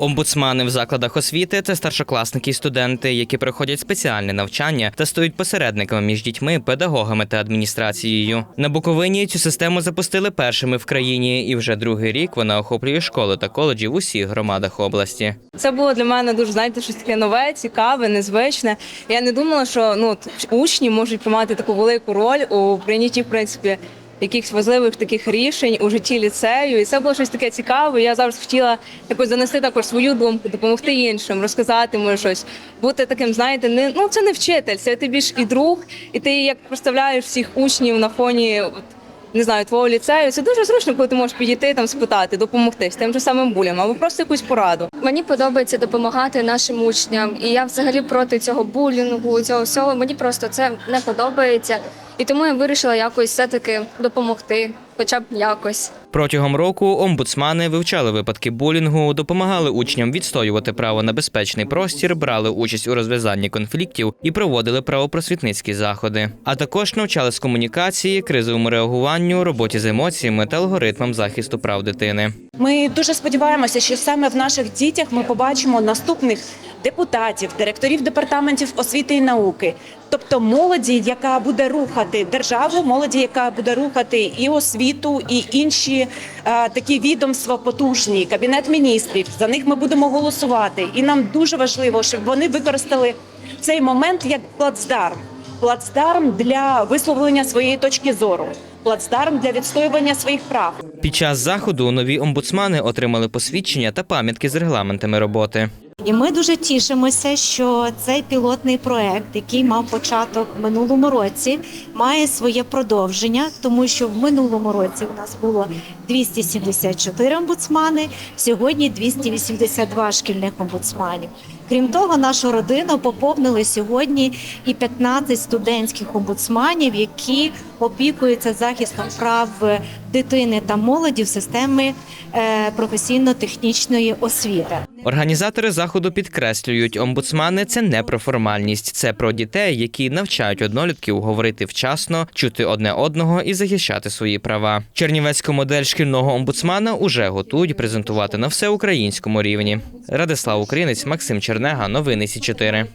Омбудсмани в закладах освіти це старшокласники і студенти, які проходять спеціальне навчання та стають посередниками між дітьми, педагогами та адміністрацією. На Буковині цю систему запустили першими в країні, і вже другий рік вона охоплює школи та коледжі в усіх громадах області. Це було для мене дуже знаєте, щось таке нове, цікаве, незвичне. Я не думала, що ну учні можуть приймати таку велику роль у прийнятті, в принципі, якихось важливих таких рішень у житті ліцею. І це було щось таке цікаве. Я завжди хотіла якось донести також свою думку, допомогти іншим, розказати може щось, бути таким, знаєте, не ну це не вчитель, це ти більш і друг, і ти як представляєш всіх учнів на фоні. От, не знаю, твого ліцею. Це дуже зручно, коли ти можеш підійти там спитати, допомогти з тим же самим булям, або просто якусь пораду. Мені подобається допомагати нашим учням, і я взагалі проти цього булінгу, цього всього. Мені просто це не подобається. І тому я вирішила якось все-таки допомогти, хоча б якось. Протягом року омбудсмани вивчали випадки булінгу, допомагали учням відстоювати право на безпечний простір, брали участь у розв'язанні конфліктів і проводили правопросвітницькі заходи. А також навчали з комунікації, кризовому реагуванню, роботі з емоціями та алгоритмам захисту прав дитини. Ми дуже сподіваємося, що саме в наших дітях ми побачимо наступних депутатів, директорів департаментів освіти і науки, тобто молоді, яка буде рухати державу, молоді, яка буде рухати і освіту, і інші е, такі відомства потужні, кабінет міністрів. За них ми будемо голосувати. І нам дуже важливо, щоб вони використали цей момент як плацдарм. Плацдарм для висловлення своєї точки зору, плацдарм для відстоювання своїх прав. Під час заходу нові омбудсмани отримали посвідчення та пам'ятки з регламентами роботи. І ми дуже тішимося, що цей пілотний проект, який мав початок в минулому році, має своє продовження, тому що в минулому році у нас було 274 омбудсмани, сьогодні 282 шкільних омбудсманів. Крім того, нашу родину поповнили сьогодні і 15 студентських омбудсманів, які опікуються захистом прав дитини та молоді в системі е, професійно-технічної освіти. Організатори заходу підкреслюють, омбудсмани це не про формальність, це про дітей, які навчають однолітків говорити вчасно, чути одне одного і захищати свої права. Чернівецьку модель шкільного омбудсмана уже готують презентувати на всеукраїнському рівні. Радислав Українець, Максим Чернега, новини Сі 4